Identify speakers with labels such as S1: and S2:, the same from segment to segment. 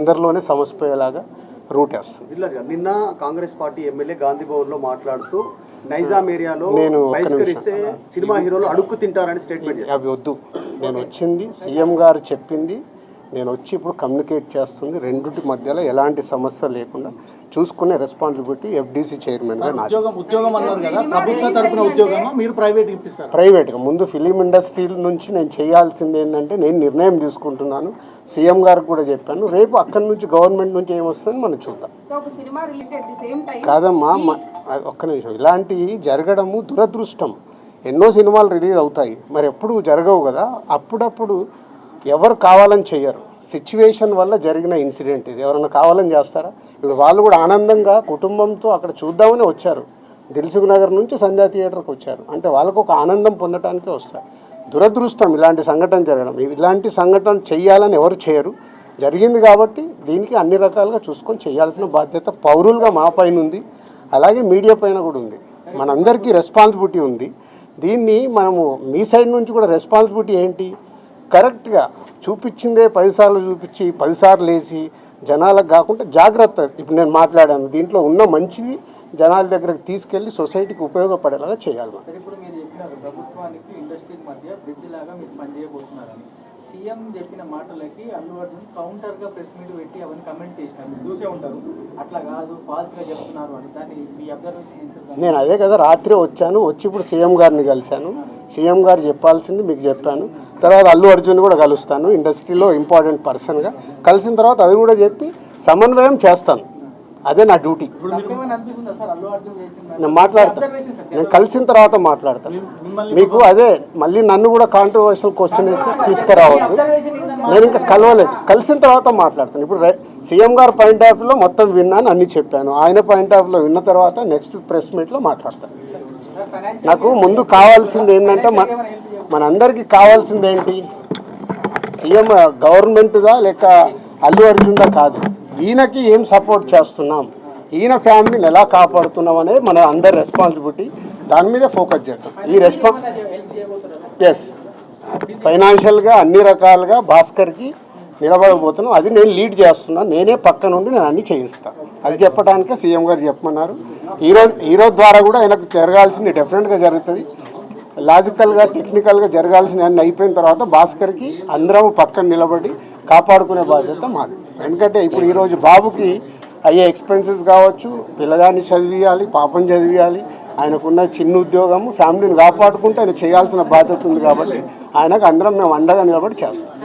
S1: అందరిలోనే సమస్యపోయేలాగా route వేస్తుంది.
S2: నిన్న Congress party MLA Gandhi భవన్లో మాట్లాడుతూ నైజాం ఏరియాలో
S1: నేను
S2: సినిమా హీరోలు అడుక్కు తింటారని స్టేట్మెంట్
S1: అవి వద్దు. నేను వచ్చింది సీఎం గారు చెప్పింది నేను వచ్చి ఇప్పుడు కమ్యూనికేట్ చేస్తుంది. రెండింటి మధ్యలో ఎలాంటి సమస్య లేకుండా చూసుకునే రెస్పాన్సిబిలిటీ ఎఫ్డీసీ చైర్మన్గా నాది.
S3: ఉద్యోగం ఉద్యోగం అన్నారు కదా. ప్రభుత్వ తరపున ఉద్యోగమా? మీరు ప్రైవేట్ ఇప్పిస్తారు?
S1: ప్రైవేట్గా ముందు ఫిలిం ఇండస్ట్రీ నుంచి నేను చేయాల్సింది ఏంటంటే నేను నిర్ణయం తీసుకుంటున్నాను. సీఎం గారికి కూడా చెప్పాను. రేపు అక్కడి నుంచి గవర్నమెంట్ నుంచి ఏమొస్తుందని మనం చూద్దాం.
S4: సో ఒక cinema release at the same time
S1: కాదమ్మా ఒక్క నిమిషం. ఇలాంటివి జరగడము దురదృష్టం. ఎన్నో సినిమాలు రిలీజ్ అవుతాయి. మరి ఎప్పుడు జరగవు కదా. అప్పుడప్పుడు ఎవరు కావాలని చెయ్యరు. సిచ్యువేషన్ వల్ల జరిగిన ఇన్సిడెంట్ ఇది. ఎవరైనా కావాలని చేస్తారా? ఇప్పుడు వాళ్ళు కూడా ఆనందంగా కుటుంబంతో అక్కడ చూద్దామని వచ్చారు. దిల్సుఖ్ నగర్ నుంచి సంధ్యా థియేటర్కి వచ్చారు. అంటే వాళ్ళకు ఒక ఆనందం పొందటానికే వస్తారు. దురదృష్టం ఇలాంటి సంఘటన జరగడం. ఇలాంటి సంఘటన చేయాలని ఎవరు చేయరు. జరిగింది కాబట్టి దీనికి అన్ని రకాలుగా చూసుకొని చేయాల్సిన బాధ్యత పౌరులుగా మా పైన ఉంది. అలాగే మీడియా పైన కూడా ఉంది. మనందరికీ రెస్పాన్సిబిలిటీ ఉంది. దీన్ని మనము మీ సైడ్ నుంచి కూడా రెస్పాన్సిబిలిటీ ఏంటి? కరెక్ట్గా చూపించిందే పదిసార్లు చూపించి పదిసార్లు వేసి జనాలకు కాకుండా జాగ్రత్త ఇప్పుడు నేను మాట్లాడాను దీంట్లో ఉన్న మంచిది జనాల దగ్గరకు తీసుకెళ్ళి సొసైటీకి ఉపయోగపడేలాగా చేయాలి మనం.
S3: సీఎం చెప్పిన మాటలకి అల్లు అర్జున్ కౌంటర్గా ప్రెస్ మీట్ పెట్టి అవన్నీ కమెంట్ చేసినారు. మీరు చూసే ఉంటారు. అట్లా కాదు ఫాల్స్గా చెప్తున్నారు అని. దాన్ని మీ అబ్జర్వేషన్
S1: నేను అదే కదా రాత్రి వచ్చాను వచ్చి ఇప్పుడు సీఎం గారిని కలిశాను. సీఎం గారు చెప్పాల్సింది మీకు చెప్పాను. తర్వాత అల్లు అర్జున్ కూడా కలుస్తాను ఇండస్ట్రీలో ఇంపార్టెంట్ పర్సన్గా కలిసిన తర్వాత అది కూడా చెప్పి సమన్వయం చేస్తాను. అదే నా డ్యూటీ. నేను మాట్లాడతాను నేను కలిసిన తర్వాత మాట్లాడతాను మీకు అదే మళ్ళీ నన్ను కూడా కాంట్రవర్షియల్ క్వశ్చన్ వేసి తీసుకురావద్దు. నేను ఇంకా కలవలేదు. కలిసిన తర్వాత మాట్లాడతాను. ఇప్పుడు సీఎం గారు పాయింట్ ఆఫ్లో మొత్తం విన్నాను అన్ని చెప్పాను. ఆయన పాయింట్ ఆఫ్లో విన్న తర్వాత నెక్స్ట్ ప్రెస్ మీట్లో మాట్లాడతాను నాకు ముందు కావాల్సింది ఏంటంటే మన మనందరికీ కావాల్సింది ఏంటి? సీఎం గవర్నమెంట్దా లేక అల్లు అర్జున్దా కాదు. ఈయనకి ఏం సపోర్ట్ చేస్తున్నాం? ఈయన ఫ్యామిలీని ఎలా కాపాడుతున్నాం అనేది మన అందరి రెస్పాన్సిబిలిటీ దాని మీద ఫోకస్ చేద్దాం. ఈ
S3: చేయబోతున్నారు
S1: ఎస్ ఫైనాన్షియల్గా అన్ని రకాలుగా భాస్కర్కి నిలబడబోతున్నాం. అది నేను లీడ్ చేస్తున్నాను నేనే పక్క నుండి నేను అన్ని చేయిస్తాను అది చెప్పడానికే సీఎం గారు చెప్పమన్నారు. ఈరోజు ఈరోజు ద్వారా కూడా ఆయనకు జరగాల్సింది డెఫినెట్గా జరుగుతుంది. లాజికల్గా టెక్నికల్గా జరగాల్సిన అన్ని అయిపోయిన తర్వాత భాస్కర్కి అందరం పక్కన నిలబడి కాపాడుకునే బాధ్యత మాది. ఎందుకంటే ఇప్పుడు ఈరోజు బాబుకి అయ్యే ఎక్స్పెన్సెస్ కావచ్చు పిల్లగాన్ని చదివియాలి పాపం చదివియాలి ఆయనకున్న చిన్న ఉద్యోగము ఫ్యామిలీని కాపాడుకుంటే ఆయన చేయాల్సిన బాధ్యత ఉంది కాబట్టి ఆయనకు అందరం మేము అండగా నిలబడి చేస్తాం.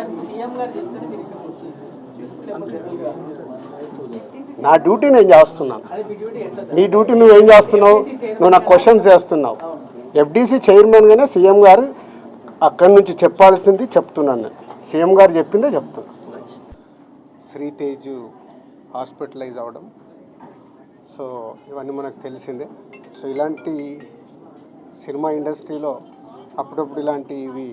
S1: నా డ్యూటీ నేను చేస్తున్నాను.
S3: డ్యూటీ
S1: నీ డ్యూటీ నువ్వేం చేస్తున్నావు? నువ్వు నాకు క్వశ్చన్స్ చేస్తున్నావు. ఎఫ్డీసీ చైర్మన్గానే సీఎం గారు అక్కడి నుంచి చెప్పాల్సింది చెప్తున్నాను. నేను సీఎం గారు చెప్పిందే చెప్తున్నా. శ్రీతేజ్ హాస్పిటలైజ్ అవడం. సో ఇవన్నీ మనకు తెలిసిందే. సో ఇలాంటి సినిమా ఇండస్ట్రీలో అప్పుడప్పుడు ఇలాంటివి